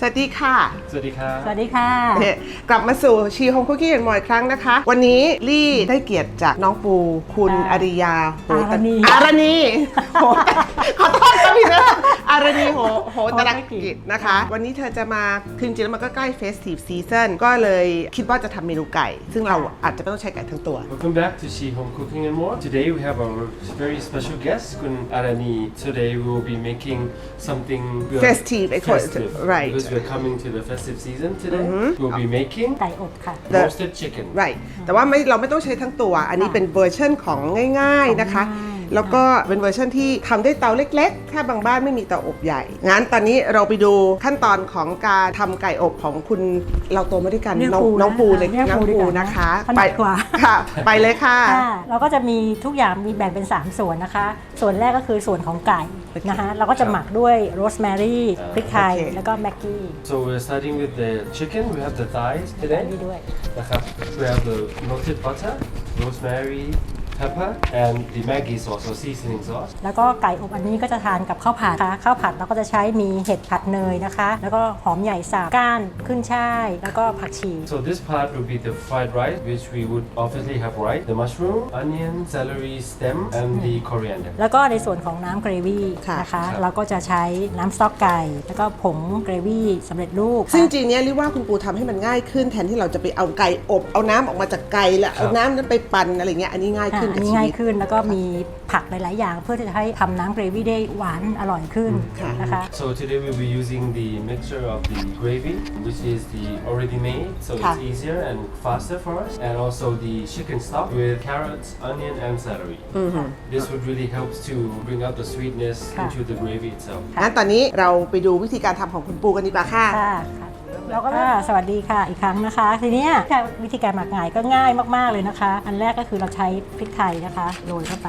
สวัสดีค่ะ สวัสดีครับ สวัสดีค่ะเนี่ยกลับมาสู่ชีฮงคุกกี้กันมอยครั้งนะคะ วันนี้ลี่ได้เกียรติจากน้องปูคุณค่ะอาริยาโหตอารณี อารณีโหขอโทษครับพี่นะ อารณีโหโหตรโหตรกิกิจจนะคะ วันนี้เธอจะมาคือจริงๆแล้วมันก็ใกล้เฟสทีฟซีซั n ก็เลยคิดว่าจะทำเมนูไก่ ซึ่งเราอาจจะไม่ต้องใช้ไก่ทั้งตัว Welcome back to She Home Cooking and More. Today we have our very special guest, Kun Arani. Today we will be making something good. Festive, I call it, festive, right. Because we're coming to the festive season today. We'll be making ไก่อบค่ะ The- roasted chicken. right แต่ว่าไม่เราไม่ต้องใช้ทั้งตัว อันนี้เป็นเวอร์ชันของง่าย ๆนะคะง่ายๆ แล้วก็เป็นเวอร์ชันที่ทำด้วยเตาเล็กๆ ถ้าบางบ้านไม่มีเตาอบใหญ่ งั้นตอนนี้เราไปดูขั้นตอนของการทำไก่อบของคุณเราโตมาด้วยกันเรียกน้องปูน้องปูเลยเรียกน้องปูดีปูกว่านะนะคะถนัดกว่าค่ะ ไปเลยค่ะค่ะ เราก็จะมีทุกอย่างมีแบ่งเป็น 3 ส่วนนะคะ ส่วนแรกก็คือส่วนของไก่นะคะเราก็จะหมักด้วยโรสแมรี่พริกไทยโอเคแล้วก็แม็กกี้ So we're starting with the chicken. We have the thighs นี่ today. ด้วยนะครับ We have the melted butter, rosemary, pepper, and the Maggi sauce or seasoning sauce. แล้วก็ไก่อบอันนี้ก็จะทานกับข้าวผัดนะคะข้าวผัดเราก็จะใช้มีเห็ดผัดเนยนะคะ แล้วก็หอมใหญ่สับก้านขึ้นช่ายแล้วก็ผักชี So this part will be the fried rice, which we would obviously have right. The mushroom, onion, celery stem, and the coriander. แล้วก็ในส่วนของน้ำเกรวี่ค่ะนะคะครับเราก็จะใช้น้ำสต๊อกไก่ แล้วก็ผงเกรวี่สำเร็จรูป ซึ่งจริงๆเนี้ยเรียกว่าคุณปูทำให้มันง่ายขึ้นแทนที่เราจะไปเอาไก่อบเอาน้ำออกมาจากไก่แล้วเอาน้ำนั้นไปปั่นอะไรเงี้ยอันนี้ง่ายอะขึ้นอักับนนี้ชีง่ายวิต ขึ้นแล้วก็มีผักหลาย ๆ อย่าง เพื่อที่จะให้ทำน้ำเกรวี่ได้หวานอร่อยขึ้นค่ะ นะคะ So today we'll be using the mixture of the gravy, which is the already made, so it's ค่ะ. easier and faster for us, and also the chicken stock with carrots, onion, and celery. This would really help to bring out the sweetness ค่ะ. into the gravy itself. งั้นตอนนี้เราไปดูวิธีการทำของคุณปูกันดีกว่าค่ะ ค่ะค่ะ เราก็สวัสดีค่ะอีกครั้งนะคะ ทีเนี้ยวิธีการหมักไก่ก็ง่ายมากๆเลยนะคะ อันแรกก็คือเราใช้พริกไทยนะคะโรยเข้าไป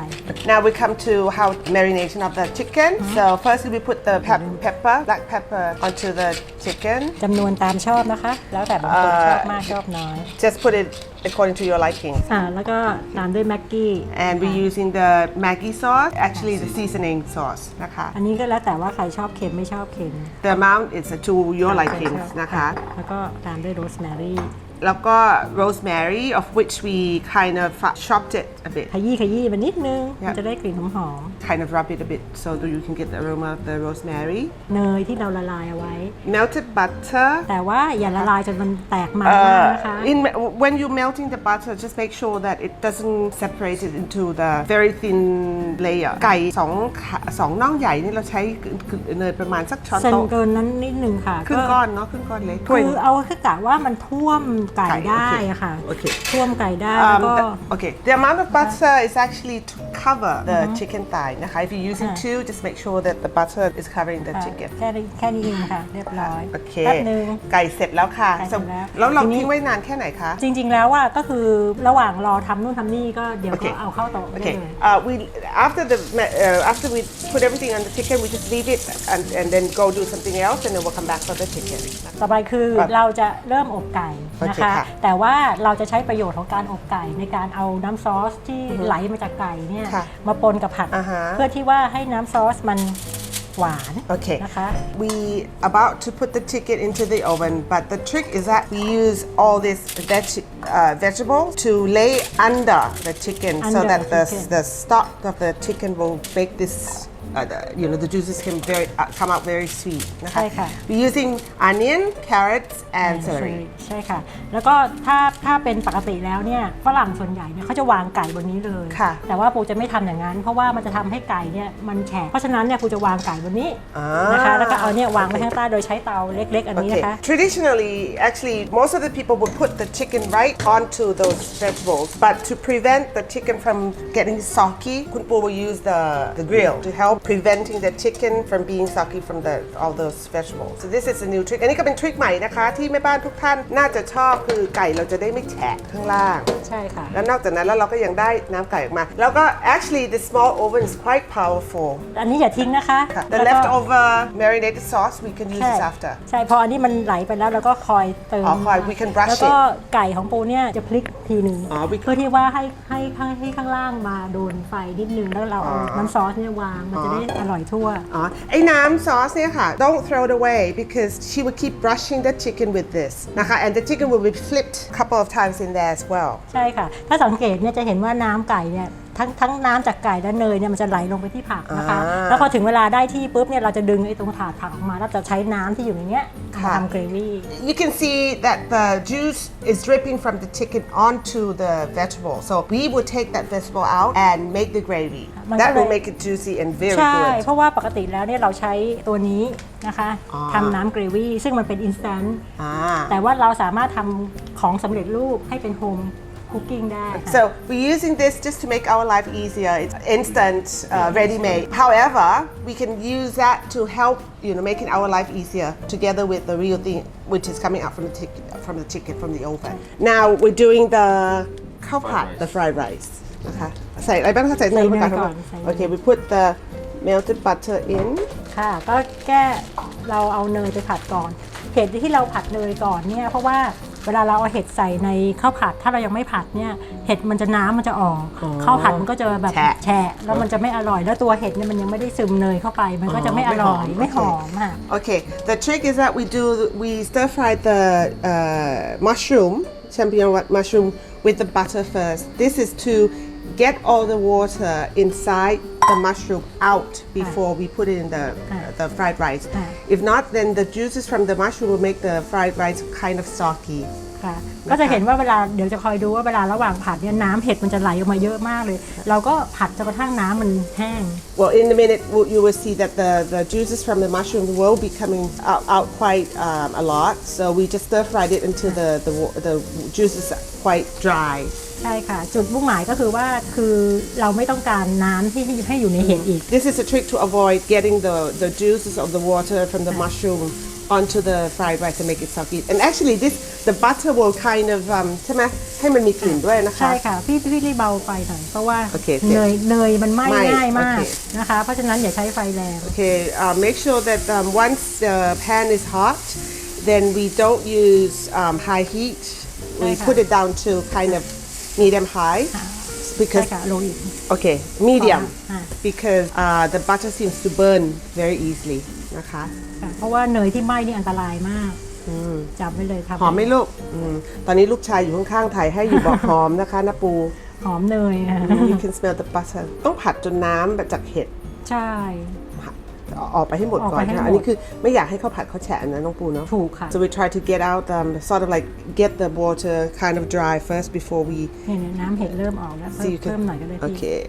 Now we come to how marination of the chicken. So first we put the pep pepper, black pepper onto the chicken. จำนวนตามชอบนะคะ แล้วแต่บางคนเอ่อชอบมากชอบน้อย Just put it according to your liking. อ่าแล้วก็ตามด้วยแม็กกี้ And we're using the Maggi sauce, actually the seasoning sauce นะคะ อันนี้ก็แล้วแต่ว่าใครชอบเค็มไม่ชอบเค็ม The amount is to your liking นะคะ แล้วก็ตามด้วยโรสแมรี่ แล้วก็ rosemary of which we kind of chopped it a bit ขยี้ขยี้มันนิดนึง Yeah. มันจะได้กลิ่นหอม kind of rub it a bit so that you can get the aroma of the rosemary ๆเนยที่เราละลายเอาไว้ melted butter แต่ว่าอย่าละลายจนมันแตกมันมากนะคะ Uh, in when you're melting the butter, just make sure that it doesn't separate it into the very thin layer. ไก่สองขาสองน่องใหญ่นี่เราใช้เนยประมาณสักช้อนเซนโต๊ะเกินนั้นนิดนึงค่ะครึ่งก้อนเนาะครึ่งก้อนเล็กคือเอาแค่กะว่ามันท่วมไก่ไก่ได้โอเคอะค่ะ โอเค ท่วมไก่ได้แล้ว Um, ก็ the- okay, the amount of butter is actually to cover the chicken thigh นะคะ If you're using two, just make sure that the butter is covering the อะ chicken. แค่นี้แค่นี้เองค่ะ เรียบร้อยโอเค แป๊บนึง ไก่เสร็จแล้วค่ะ ไก่เสร็จแล้ว แล้วเราทีนี้ทิ้งไว้นานแค่ไหนคะ จริง ๆ แล้วว่าก็คือระหว่างรอทำนู่นทำนี่ก็เดี๋ยวโอเคก็เอาเข้าโต๊ะได้ Okay. เลย Uh, we after the uh, after we put everything on the chicken, we just leave it and, and then go do something else, and then we'll come back for the chicken. ต่อไปคือครับเราจะเริ่มอบไก่นะโอเคคะ ค่ะแต่ว่าเราจะใช้ประโยชน์ของการอบไก่ในการเอาน้ำซอสที่ไหลมาจากไก่เนี่ยค่ะมาปนกับผักอ่าฮะเพื่อที่ว่าให้น้ำซอสมัน หวาน Okay. นะคะ We about to put the chicken into the oven, but the trick is that we use all this veg, uh, vegetable to lay under the chicken so Under that the the, chicken. the stock of the chicken will make this. Uh, the, you know the juices can very uh, come out very sweet. นะคะ ใช่ค่ะ We're using onion, carrots, and celery. ใช่ค่ะ แล้วก็ถ้าถ้าเป็นปกติแล้วเนี่ยฝรั่งส่วนใหญ่เนี่ยเขาจะวางไก่บนนี้เลย ค่ะ แต่ว่าปูจะไม่ทำอย่างนั้น เพราะว่ามันจะทำให้ไก่เนี่ยมันแฉะเพราะฉะนั้นเนี่ยปูจะวางไก่บนนี้อ่านะคะแล้วก็เอาเนี่ยวางไว้ข้างใต้โดยใช้เตาเล็ก ๆ อันนี้ Okay. นะคะ Traditionally, actually, most of the people would put the chicken right onto those vegetables, but to prevent the chicken from getting soggy, Kunpo will use the, the grill to help preventing the chicken from being soggy from the all those vegetables. So this is a new trick. อันนี้ก็เป็นทริคใหม่นะคะ ที่แม่บ้านทุกท่านน่าจะชอบคือไก่เราจะได้ไม่แฉะข้างล่าง ใช่ค่ะ แล้วนอกจากนั้นแล้วเราก็ยังได้น้ำไก่ออกมา แล้วก็ actually the small oven is quite powerful. อันนี้อย่าทิ้งนะคะค่ะ The แล้วก็ leftover marinated sauce we can use ใช่ this after. ใช่พออันนี้มันไหลไปแล้วเราก็คอยเติมอ๋อคอย we can brush แล้วก็ไก่ของปูเนี่ยจะพลิกทีหนึ่งอ๋อ we- เพื่อที่ว่าให้ให้ให้ให้ข้างล่างมาโดนไฟนิดนึงแล้วเราเอาน้ำซอสเนี่ยวางมันจะได้อร่อยทั่ว อ๋อ ไอ้น้ำซอสเนี่ยค่ะ don't throw it away because she will keep brushing the chicken with this นะคะ and the chicken will be flipped a couple of times in there as well ใช่ค่ะ ถ้าสังเกตเนี่ยจะเห็นว่าน้ำไก่เนี่ย ทั้งทั้งน้ำจากไก่และเนยเนี่ยมันจะไหลลงไปที่ผักนะคะ อ่า แล้วพอถึงเวลาได้ที่ปุ๊บเนี่ยเราจะดึงไอ้ตรงถาดผักออกมาแล้วจะใช้น้ำที่อยู่ในเนี้ยค่ะทำเกรวี่ You can see that the juice is dripping from the chicken onto the vegetable. So we will take that vegetable out and make the gravy. มัน That ก็เลย will make it juicy and very ใช่ good. เพราะว่าปกติแล้วเนี่ยเราใช้ตัวนี้นะคะอ๋อทำน้ำเกรวี่ซึ่งมันเป็นอินสแตนต์ Ah. แต่ว่าเราสามารถทำของสำเร็จรูปให้เป็นโฮม คุกกิ้งได้ค่ะ So we're using this just to make our life easier. It's instant, uh, ready-made. However, we can use that to help, you know, making our life easier together with the real thing, which is coming out from the chicken, from the chicken from the oven. Now we're doing the cow Fried pot, rice. the fried rice. Okay. ใส่อะไรบ้างคะใส่เนย ใส่เนย ไป ก่ ก่ อ อน น ใส่เนย Okay, we put the melted butter in. ค่ะ ก็แก้เราเอาเนยไปผัดก่อน เห็ดที่เราผัดเนยก่อนเนี่ยเพราะว่าเ วลาเราเอาเห็ดใส่ในข้าวผัด ถ้าเรายังไม่ผัดเนี่ยเห็ดมันจะน้ำมันจะออกข้าวผัดมันก็จะแบบแฉะ แฉะแล้วมันจะไม่อร่อยแล้วตัวเห็ดเนี่ยมันยังไม่ได้ซึมเนยเข้าไป มันก็จะไม่อร่อยไม่ไม่หหออมมค่ะ Okay, the trick is that we do we stir fry the uh, mushroom, champignon wa- mushroom with the butter first. This is to get all the water inside the mushroom out before we put it in the Ah. the fried rice. Ah. If not, then the juices from the mushroom will make the fried rice kind of soggy. ค่ะก็จะเห็นว่าเวลาเดี๋ยวจะคอยดูว่าเวลาระหว่างผัดเนี่ยน้ำเห็ดมันจะไหลออกมาเยอะมากเลย เราก็ผัดจนกระทั่งน้ำมันแห้ง Well, in a minute, w- you will see that the, the juices from the mushroom will be coming out, out quite um, a lot. So we just stir fried it until the, the, wa- the juices are quite dry. ใช่ค่ะ จุดมุ่งหมายก็คือว่าคือเราไม่ต้องการน้ำที่ ให้อยู่ในเห็ดอีก This is a trick to avoid getting the, the juices of the water from the mushroom onto the fried rice and make it soggy. And actually, this the butter will kind of um ใช่ไหมให้มันมีกลิ่นด้วยนะคะ ใช่ค่ะ พี่พี่รีบเบาไฟหน่อยเพราะว่า โอเคโอเค เนยเนยมันไหม้ ไหม้ ง่ายมาก โอเค นะคะ เพราะฉะนั้นอย่าใช้ไฟแรง Okay, uh, make sure that um, once the pan is hot, then we don't use um, high heat. We Okay. put it down to kind of medium high ใช่ because ค่ะโรยอีก okay medium อ่า because uh, the butter seems to burn very easily นะคะค่ะเพราะว่าเนยที่ไหม้นี่อันตรายมากจำไว้เลยครับหอมไหมลูกอืมตอนนี้ลูกชายอยู่ข้างๆถ่ายให้อยู่บอกหอมนะคะนะปู หอมเนยค่ะ you can smell the butter ต้องผัดจนน้ำแบบจากเห็ด ใช่ ออกไปให้หมดออกก่อไปนให้นะหมดอันนี้คือไม่อยากให้ข้าวผัดเขาแฉะนะน้องปูเนาะถูกค่ะ so we try to get out um, sort of like get the water kind of dry first before we เนี่ยเนี่ยน้ำเห็ดเริ่มออกแล้ว so เพิ่ม you can เพิ่มหน่อยก็ได้พี่ okay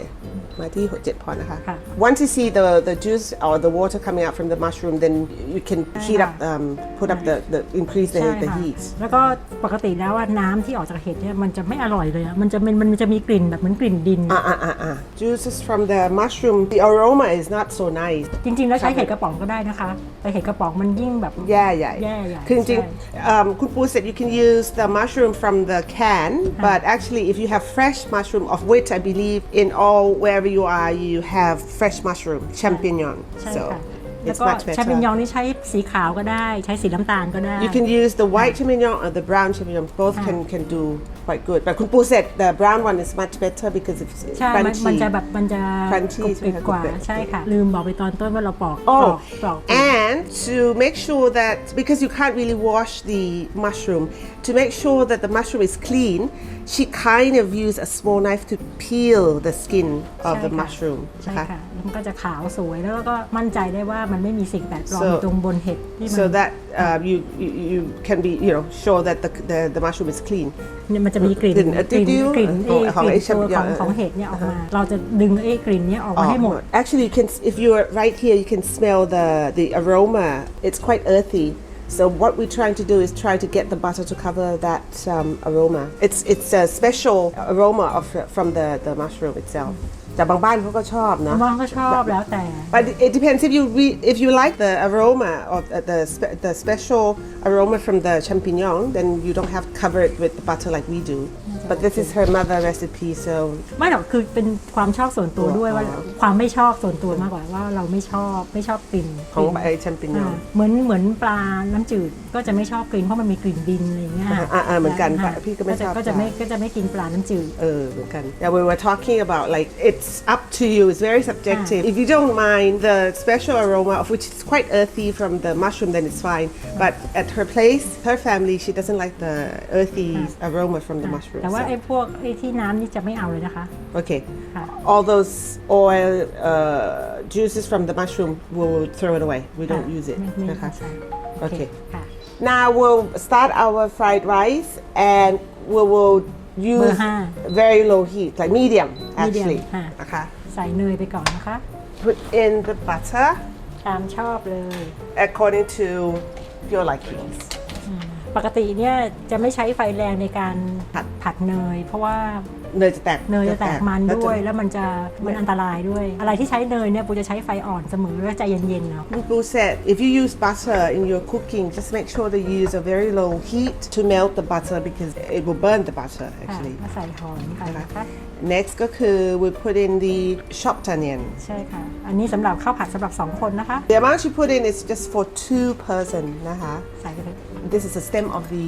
มาที่หกเจ็ดพอนะคะค่ะ once you see the the juice or the water coming out from the mushroom then you can heat up um, put up the, the increase the, ใช่ the ค่ะ heat แล้วก็ปกติแล้วว่าน้ำที่ออกจากเห็ดเนี่ยมันจะไม่อร่อยเลยอะมันจะมันมันจะมีกลิ่นแบบเหมือนกลิ่นดินอ่าอ่าอ่าอ่า juices from the mushroom the aroma is not so nice จริงๆแล้วใช้เห็ดกระป๋องก็ได้นะคะ แต่เห็ดกระป๋องมันยิ่งแบบแย่ใหญ่แย่ใหญ่คือจริงใช่ๆ um, คุณปู said you can use the mushroom from the can but actually if you have fresh mushroom of which I believe in all wherever you are you have fresh mushroom champignon ใช่ so ค่ะ แล้ว it's ก็ much แชมปิญญ better องนี่ใช้สีขาวก็ได้ ใช้สีน้ำตาลก็ได้ you can use the white champignon or the brown champignon both can can do quite good but คุณปู said the brown one is much better because it's ใช่ มัน crunchy มันจะแบบมันจะ Crunchy กรุบกริบกว่า ใช่ไหมคะ ใช่ค่ะ ลืมบอกไปตอนต้นว่าเราปอกปอก Oh, ปอก and to make sure that because you can't really wash the mushroom, to make sure that the mushroom is clean, she kind of used a small knife to peel the skin of ใช่ the ค่ะ mushroom. ใช่ okay? ค่ะแล้วมันก็จะขาวสวยแล้วก็มั่นใจได้ว่ามันไม่มีสิ่งแปลกปลอม So- อยู่ตรงบนเห็ดที่มัน So that uh, you, you you can be you know sure that the the, the mushroom is clean. เนี่ยมันจะมีกลิ่น กลิ่น กลิ่น ดิว กลิ่น ข ไอ้ องของ ก ไอ้ ลิ่นตัวของ แชมปิญญอง ของเห็ดเนี่ยออกมา เราจะดึงไอ้กลิ่นเนี้ยออกมาให้หมด Oh, Actually, you can if you're right here, you can smell the the aroma. It's quite earthy. So what we're trying to do is try to get the butter to cover that um, aroma. It's it's a special aroma of from the the mushroom itself. แต่บางบ้านเขาก็ชอบนะ มองก็ชอบแล้วแต่ But it depends if you re- if you like the aroma of uh, the spe- the special aroma from the champignon, then you don't have to cover it with the butter like we do. But this is her mother recipe so ไม่หรอกคือเป็นความชอบส่วนตัวด้วยว่าความไม่ชอบส่วนตัวมากกว่าว่าเราไม่ชอบไม่ชอบกลิ่นของกลิ่นไอแชมปิญญออ่านเหมือนเหมือนปลาน้ำจืดก็จะไม่ชอบกลิ่นเพราะมันมีกลิ่นดินอะไรอย่างเงี้ยอ่าอ่าอ่าเหมือนกันค่ะพี่ก็ไม่ชอบก็จะไม่ก็จะไม่กินปลาน้ำจืด เออเหมือนกัน Yeah we were talking about like it's up to you it's very subjective if you don't mind the special aroma of which is quite earthy from the mushroom then it's fine but at her place her family she doesn't like the earthy aroma from the mushroom แต่ว่า so- ไอ้พวกไอ้ที่น้ำนี่จะไม่เอาเลยนะคะ Okay. Ah. All those oil uh, juices from the mushroom, we'll throw it away. We don't ค่ะ use it. ไม่ไม่นะคะใช่ Okay. ค่ะ Now we'll start our fried rice and we will use เบอร์ห้า very low heat, like medium actually. ค่ะ Okay. ใส่เนยไปก่อนนะคะ Put in the butter ตามชอบเลย according to your likings. ปกติเนี่ยจะไม่ใช้ไฟแรงในการผัดผัดเนย เพราะว่าเนยจะแตกเนยจะแตกมันแล้วจะด้วย แล้วมันจะมันอันตรายด้วย อะไรที่ใช้เนยเนี่ยปูจะใช้ไฟอ่อนเสมอแล้วใจเย็นๆเนาะ Boo said if you use butter in your cooking, just make sure that you use a very low heat to melt the butter because it will burn the butter ค่ะ actually. ก็ใส่หอมไปนะคะ Next ก็คือ we put in the chopped onion. ใช่ค่ะ อันนี้สำหรับข้าวผัดสำหรับ 2 คนนะคะ The amount you put in is just for two person นะคะ ใส่ไปเลย This is the stem of the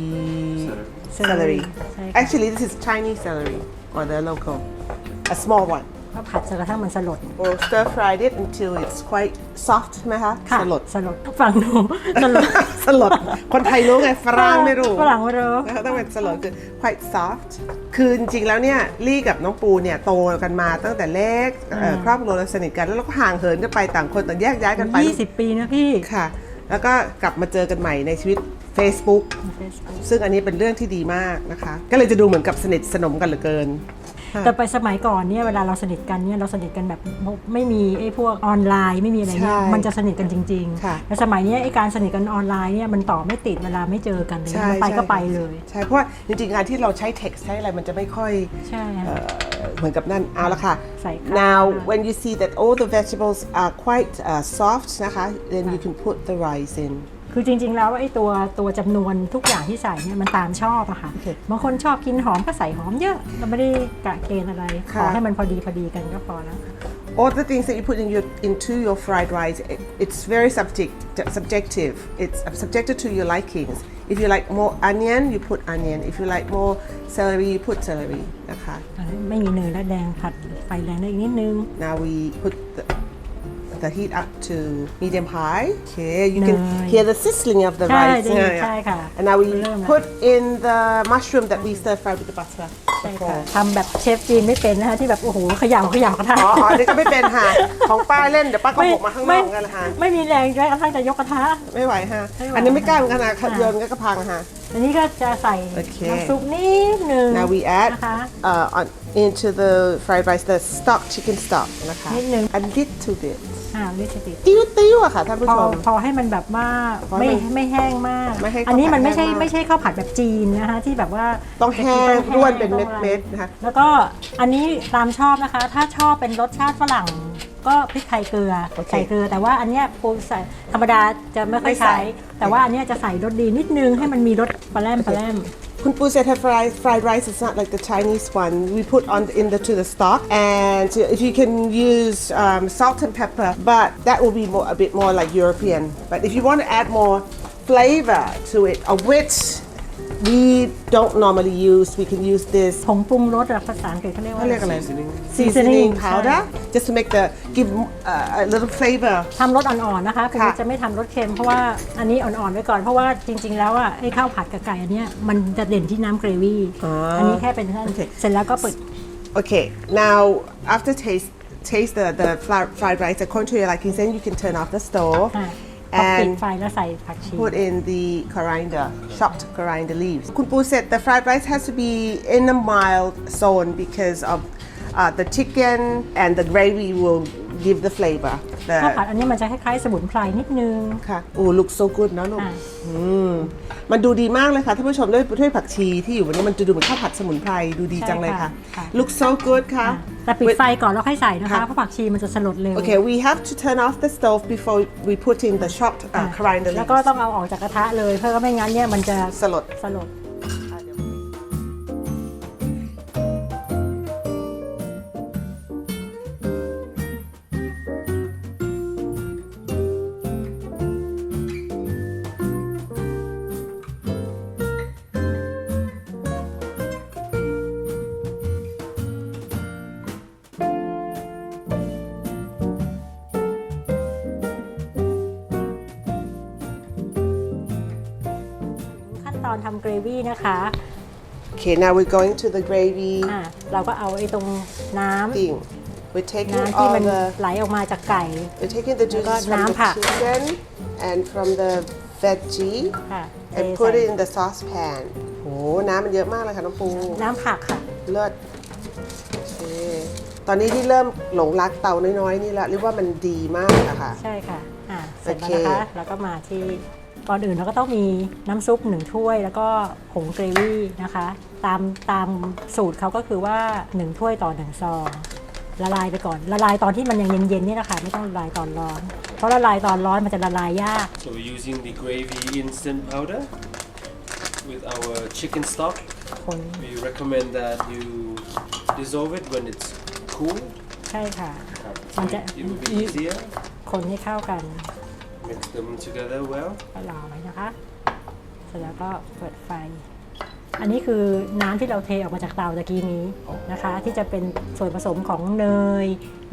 Celery. celery. ใช่ค่ะ Actually, this is Chinese celery or the local, a small one. ก็ผัดจนกระทั่งมันสลด We'll stir fry it until it's quite soft ไหมคะค่ะสลดสลดฟังหนูสลดสลดคนไทยรู้ไงฝรั่งไม่รู้ฝรั่งไม่รู้ นะคะต้องเป็นสลดคือ quite soft คือจริงๆแล้วเนี่ยลี่กับน้องปูเนี่ยโตกันมาตั้งแต่เล็กเอ่อครอบครัวเราสนิทกันแล้วเราก็ห่างเหินกันไปต่างคนต่างแยกย้ายกันไป 20 ปีนะพี่ ค่ะ แล้วก็กลับมาเจอกันใหม่ในชีวิต Facebook Facebook ซึ่งอันนี้เป็นเรื่องที่ดีมากนะคะ ก็เลยจะดูเหมือนกับสนิทสนมกันเหลือเกิน แต่ไปสมัยก่อนเนี่ยเวลาเราสนิทกันเนี่ยเราสนิทกันแบบไม่มีไอ้พวกออนไลน์ไม่มีอะไรเนี่ยใช่มันจะสนิทกันจริงค่ะๆแต่สมัยเนี้ยไอ้การสนิทกันออนไลน์เนี่ยมันต่อไม่ติดเวลาไม่เจอกันเลยมันไปก็ไปเลยใช่เพราะว่าจริงๆงานที่เราใช้ text ใช้อะไรมันจะไม่ค่อยใช่ค่ะเอ่อเหมือนกับนั่นเอาละค่ะใส่ข้าว now when you see that all the vegetables are quite uh, soft นะคะ then you can put the rice in คือจริง ๆ แล้วไอ้ตัวตัวจำนวนทุกอย่างที่ใส่เนี่ยมันตามชอบอะค่ะโอเคบางคนชอบกินหอมก็ใส่หอมเยอะ เราไม่ได้กะเกณฑ์อะไร ขค่ะ อให้มันพอดีพอดีกันก็พอแล้ว all the things that you put in your into your fried rice it, it's very subject, subjective it's subjected to your likings if you like more onion you put onion if you like more celery you put celery นะคะไม่มีเนยและแดงผัดไฟแรงได้อีกนิดนึง now we put the, the heat up to medium high okay you can Nice. hear the sizzling of the ใช่ rice ได้ Yeah, yeah. ใช่ค่ะ and now we เริ่มแล้ว put in the mushroom that we stir fry with the butter ใช่ค่ะทำแบบเชฟจีนไม่เป็นนะคะที่แบบโอ้โหขยำขยำกระทะอ๋ออ๋ออันนี้ก็ไม่เป็นค่ะ ของป้าเล่นเดี๋ยวป้าก็หกมาข้างนอกกันละค่ะไม่มีแรงแม้กระทั่งจะยกกระทะ ไม่ไหวฮะ ไม่ไหวอันนี้ไม่กล้าเหมือนกันนะค่ะ โยนก็พังฮะอันนี้ก็จะใส่โอเค น้ำซุปนิดนึง now we add นะคะ uh, on into the fried rice the stock chicken stock นะคะ นิดนึง a little bit อ่าลิชติดติ้วติ้วอะค่ะท่านผู้พอชม พอให้มันแบบว่าพอให้ไม่มันไม่แห้งมาก ไม่ให้ข้าวอันนี้มันไม่ใช่ผัดแห้งมาก ไม่ใช่ข้าวผัดแบบจีนนะคะ ที่แบบว่าต้องแห้งจะกิร่วนเป็นต้องอะไรเม็ดๆนะคะ แล้วก็อันนี้ตามชอบนะคะ ถ้าชอบเป็นรสชาติฝรั่งก็พริกไทยเกลือโอเคใส่เกลือ แต่ว่าอันเนี้ยปูใส่ธรรมดาจะไม่ค่อยไม่ใส่ ใช้ แต่ว่าอันเนี้ยจะใส่รสดีนิดนึงให้มันมีรสปลาแรมปลาแรม Kunpu her fried, fried rice is not like the Chinese one. We put on in the to the stock, and if you can use um, salt and pepper, but that will be more, a bit more like European. But if you want to add more flavor to it, a wit we don't normally use, we can use this ผงปรุงรสอะภาษาอังกฤษเขาเรียกว่า เขาเรียกอะไร Seasoning. seasoning Seasoning powder just to make the give uh, a little flavor ทำรสอ่อนๆนะคะคุณค่ะ จะไม่ทำรสเค็มเพราะว่าอันนี้อ่อนๆไว้ก่อนเพราะว่าจริง ๆ แล้วอะไอ้ข้าวผัดกับไก่อันเนี้ยมันจะเด่นที่น้ำเกรวี่อ๋ออัอันนี้แค่เป็นแค่โอเคเสร็จแล้วก็ปิด Okay, now after taste taste the the fri- fried rice according to your liking, then you can turn off the stove ค่ะพอ ปิด and ไฟแล้วใส่ผักชี put in the coriander, chopped coriander leaves. Kun Pu said the fried rice has to be in a mild zone because of uh, the chicken and the gravy will give the flavor. ข้าวผัด The อันนี้มันจะคล้ายๆสมุนไพรนิดนึง ค่ะ Oh, looks so good นะลูกค่ะ อืมมันดูดีมากเลยค่ะท่านผู้ชมด้วยด้วยผักชีที่อยู่วันนี้มันจะดูเหมือนข้าวผัดสมุนไพรดูดีจังเลยค่ะ ใช่ค่ะ Looks so good ค่ะ แต่ปิด With- ไฟก่อนแล้วค่อยใส่นะคะค่ะ เพราะผักชีมันจะสลดเร็ว Okay, we have to turn off the stove before we put in the chopped uh, coriander แล้วก็ leaves. ต้องเอาออกจากกระทะเลย เพราะว่าไม่งั้นเนี่ยมันจะสลด สลด นะคะ Okay now we're going to the gravy อะเราก็เอาไอ้ตรงน้ำ thing we're taking น้ำที่ all มัน the ไหลออกมาจากไก่ we're taking the แล้วก็ juices from the น้ำผัก chicken and from the veggie ค่ะเท and ใส่ put it in the saucepan โอ้น้ำมันเยอะมากเลยค่ะน้องปูน้ำผักค่ะ เลิศโอเคตอนนี้ที่เริ่มหลงรักเตาน้อยๆนี่ละเรียกว่ามันดีมากอะค่ะ ใช่ค่ะ อ่าเสร็จแล้วโอเคนะคะ แล้วก็มาที่ ก่อนอื่นเราก็ต้องมีน้ำซุปหนึ่งถ้วย แล้วก็ผงเกรวี่นะคะ ตามตามสูตรเขาก็คือว่า 1 ถ้วยต่อ 1 ซองละลายไปก่อน ละลายตอนที่มันยังเย็นๆนี่นะคะไม่ต้องละลายตอนร้อน เพราะละลายตอนร้อนมันจะละลายยาก So we're using the gravy instant powder with our chicken stock. คน We recommend that you dissolve it when it's cool. ใช่ค่ะ So And it, that- it will be easier. คนให้เข้ากัน Mix them together well. ก็รอไว้นะคะ เสร็จแล้วก็เปิดไฟ อันนี้คือน้ำที่เราเทออกมาจากเตาตะกี้นี้นะคะ ที่จะเป็นส่วนผสมของเนย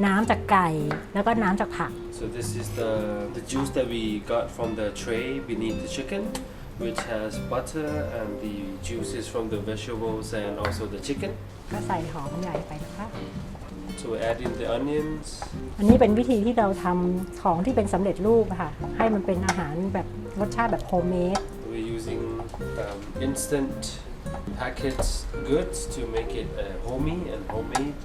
น้ำจากไก่ แล้วก็น้ำจากผัก So this is the, the juice that we got from the tray beneath the chicken, which has butter and the juices from the vegetables and also the chicken. ก็ใส่หอมใหญ่ไปนะคะ So we add in the onions. อันนี้เป็นวิธีที่เราทำของที่เป็นสำเร็จรูปอะค่ะ ให้มันเป็นอาหารแบบรสชาติแบบโฮมเมด We're using um, instant packets goods to make it uh, homey and homemade,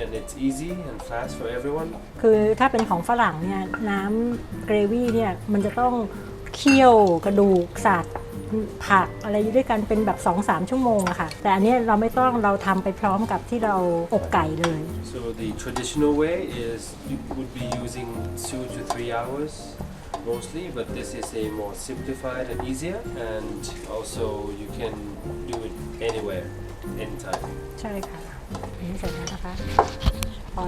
and it's easy and fast for everyone. คือถ้าเป็นของฝรั่งเนี่ยน้ำเกรวี่เนี่ยมันจะต้องเคี่ยวกระดูกสัตว์ ผักอะไรอยู่ด้วยกันเป็นแบบ2-3ชั่วโมงอะค่ะ แต่อันเนี้ยเราไม่ต้องเราทำไปพร้อมกับที่เราอบไก่เลย So the traditional way is you would be using two to three hours mostly, but this is a more simplified and easier, and also you can do it anywhere, anytime. ใช่ค่ะอันนี้เสร็จแล้วนะคะ พอ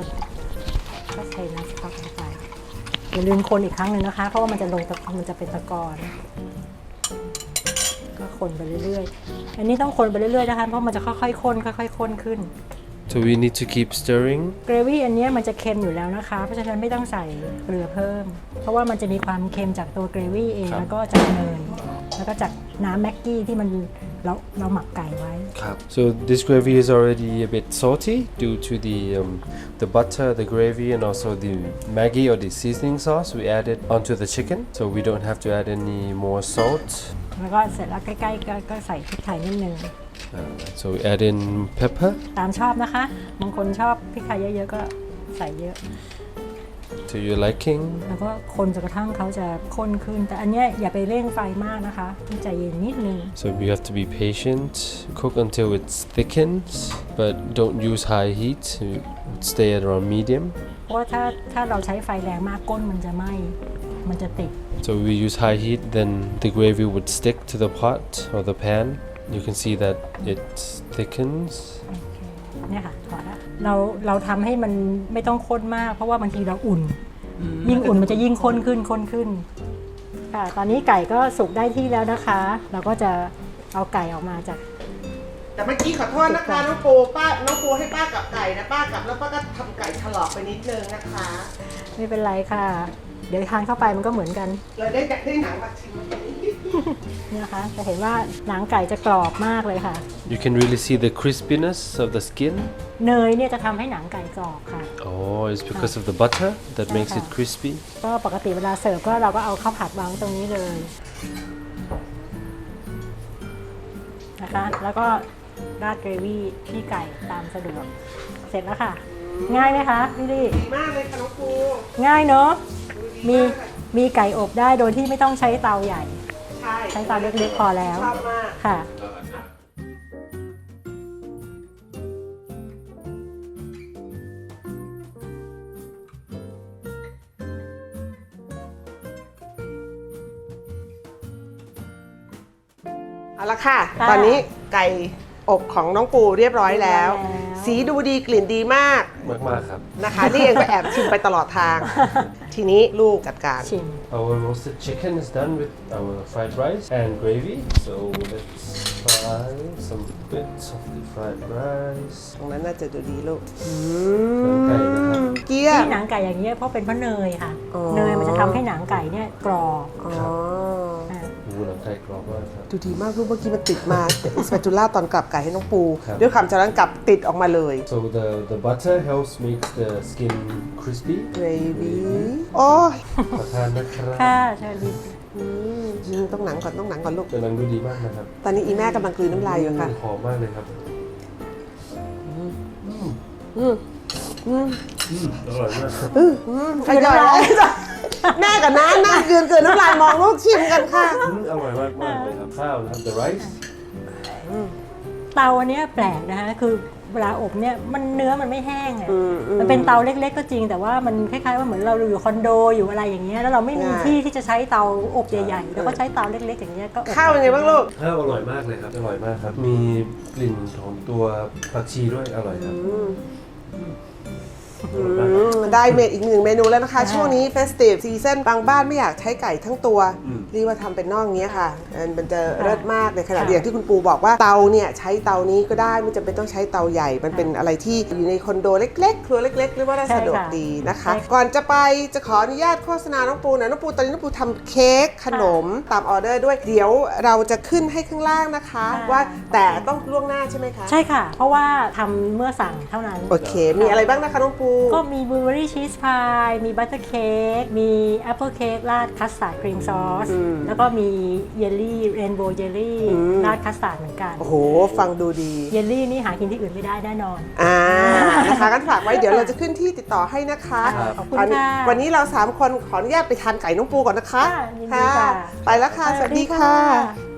ก็เทน้ำสต๊อกลงไปอย่าลืมคนอีกครั้งหนึ่งนะคะ เพราะว่ามันจะลงตะมันจะเป็นตะกอนก็ คนไปเรื่อยๆ อันนี้ต้องคนไปเรื่อยๆนะคะเพราะมันจะค่อยๆข้นค่อยๆข้นขึ้น So we need to keep stirring. เกรวี่อันเนี้ยมันจะเค็มอยู่แล้วนะคะ เพราะฉะนั้นไม่ต้องใส่เกลือเพิ่ม เพราะว่ามันจะมีความเค็มจากตัวเกรวี่เองครับ แล้วก็จากเนยแล้วก็จากน้ำแม็กกี้ที่มันเราเราหมักไก่ไว้ So this gravy is already a bit salty due to the um, the butter, the gravy, and also the Maggi or the seasoning sauce we added onto the chicken. So we don't have to add any more salt. แล้วก็เสร็จแล้วใกล้ๆก็ก็ใส่พริกไทยนิดนึง Uh, so we add in pepper ตามชอบนะคะ บางคนชอบพริกไทยเยอะๆก็ใส่เยอะ to your liking. แล้วก็คนจนกระทั่งเขาจะข้นขึ้น แต่อันเนี้ยอย่าไปเร่งไฟมากนะคะต้องใจเย็นนิดนึง So we have to be patient, cook until it thickens, but don't use high heat. Stay at around medium. เพราะว่าถ้าถ้าเราใช้ไฟแรงมากก้นมันจะไหม้มันจะติด So we use high heat, then the gravy would stick to the pot or the pan. You can see that it thickens. โอเคเนี่ยค่ะพอแล้วเราเราทำให้มันไม่ต้องข้นมาก เพราะว่าบางทีเราอุ่น ยิ่งอุ่นมันจะยิ่งข้นขึ้นข้นขึ้นค่ะตอนนี้ไก่ก็สุกได้ที่แล้วนะคะ เราก็จะเอาไก่ออกมาจาก แต่เมื่อกี้ขอโทษนะคะน้องปูป้าน้องปูให้ป้ากับไก่นะป้ากับแล้วป้าก็ทำไก่ถลอกไปนิดนึงนะคะ ไม่เป็นไรค่ะ เดี๋ยวทานเข้าไปมันก็เหมือนกันเลยได้ได้หนังมาชิมเนี่ยนะคะจะเห็นว่าหนังไก่จะกรอบมากเลยค่ะ You can really see the crispiness of the skin. เนยเนี่ยจะทำให้หนังไก่กรอบค่ะ Oh, it's because of the butter that makes it crispy. ก็ปกติเวลาเสิร์ฟก็เราก็เอาข้าวผัดวางไว้ตรงนี้เลยนะคะ แล้วก็ราดเกรวี่ที่ไก่ตามสะดวก เสร็จแล้วค่ะ ง่ายไหมคะพี่ลี่ ดีมากเลยค่ะน้องปูง่ายเนาะดูดี มีมากค่ะมีไก่อบได้โดยที่ไม่ต้องใช้เตาใหญ่ ใช่ใช้เตาเล็กๆพอแล้ว ชอบมาก ค่ะ เอาละค่ะ ค่ะตอนนี้ไก่อบของน้องปูเรียบร้อยแล้ว เรียบร้อยแล้ว สีดูดีกลิ่นดีมาก M ากๆครับ นะคะ นี่เองไปแอบชิมไปตลอดทาง ทีนี้ลูกจัดการ ชิม Our roasted chicken is done with our fried rice and gravy. So let's fry some bits of the fried rice. ตรงนั้นน่าจะดูดีลูกหนังไก่นะครับเกี๊ย ที่หนังไก่อย่างเงี้ยเพราะเป็นเพราะเนยค่ะ อ๋อ เนยมันจะทำให้หนังไก่เนี่ยกรอบ อ๋อ อะโอ้โหหนังไก่กรอบมากครับ ดูดีมากลูกเมื่อกี้มันติดมาสปาตูล่าตอนกลับไก่ให้น้องปู ครับ ด้วยความจากนั้นกลับติดออกมาเลย so the the butter helps make the skin crispy gravy โอ้ยขอทานนะครับค่ะเชิญดีอืมต้องหนังก่อนต้องหนังก่อนลูก กำลังดูดีมากนะครับตอนนี้อีแม่กำลังกลืนน้ำลายอยู่ค่ะ หอมมากเลยครับอืมอืมอืมอร่อยมากครับอืมอืมอร่อย แม่กับน้านั่งกลืนกลืนน้ำลายมองลูกชิมกันค่ะ อืมอร่อยมากมากเลยครับข้าวนะครับ the rice เตาอันเนี้ยแปลกนะคะคือเวลาอบเนี่ยมันเนื้อมันไม่แห้งอะอืมอืมมันเป็นเตาเล็ก ๆ ก็จริง แต่ว่ามันคล้ายๆว่าเหมือนเราอยู่คอนโดอยู่อะไรอย่างเงี้ยแล้วเราไม่มีง่ายที่ที่จะใช้เตาอบใหญ่ๆแล้วก็ใช้เตาเล็ก ๆ อย่างเงี้ยก็อบข้าวเป็นไงบ้างลูก ข้าวอร่อยมากเลยครับ อร่อยมากครับ มีกลิ่นของตัวผักชีด้วยอร่อยครับ อืมอร่อยมากอืมได้เมดอีกหนึ่งเมนูแล้วนะคะ ช่วงนี้เฟสติฟซีซันบางบ้านไม่อยากใช้ไก่ทั้งตัว อืม รีบว่าทำเป็นน่องเนี้ยค่ะมันจะเลิศมากในขณะเดียวที่คุณปูบอกว่าเตาเนี่ยใช้เตานี้ก็ได้ไม่จำเป็นต้องใช้เตาใหญ่ มันเป็นอะไรที่อยู่ในคอนโดเล็ก ๆ ครัวเล็กๆหรือว่าน่าสะดวกดีนะคะก่อนจะไปจะขออนุญาตโฆษณาน้องปูหนะน้องปูตอนนี้น้องปูทำเค้กขนมตามออเดอร์ด้วย เดี๋ยวเราจะขึ้นให้ข้างล่างนะคะว่าแต่ต้องล่วงหน้าใช่ไหมคะ ใช่ค่ะ เพราะว่าทำเมื่อสั่งเท่านั้น โอเค มีอะไรบ้างนะคะน้องปูก็มีบลูเบอรี่ชีสพายมีบัตเตอร์เค้กมีแอปเปิลเค้กราดคัสตาร์ดครีมซอสอืมแล้วก็มีเยลลี่เรนโบว์เยลลี่อืม ราดคัสตาร์ดเหมือนกัน โอ้โห ฟังดูดี เยลลี่นี่หากินที่อื่นไม่ได้แน่นอน อ่า นะคะกันฝากไว้เดี๋ยวเราจะขึ้นที่ติดต่อให้นะคะครับขอบคุณวันนี้ค่ะวันนี้เราสามคนขออนุญาตไปทานไก่น้องปูก่อนนะคะค่ะยินดีค่ะ ไปแล้วค่ะ สวัสดีค่ะ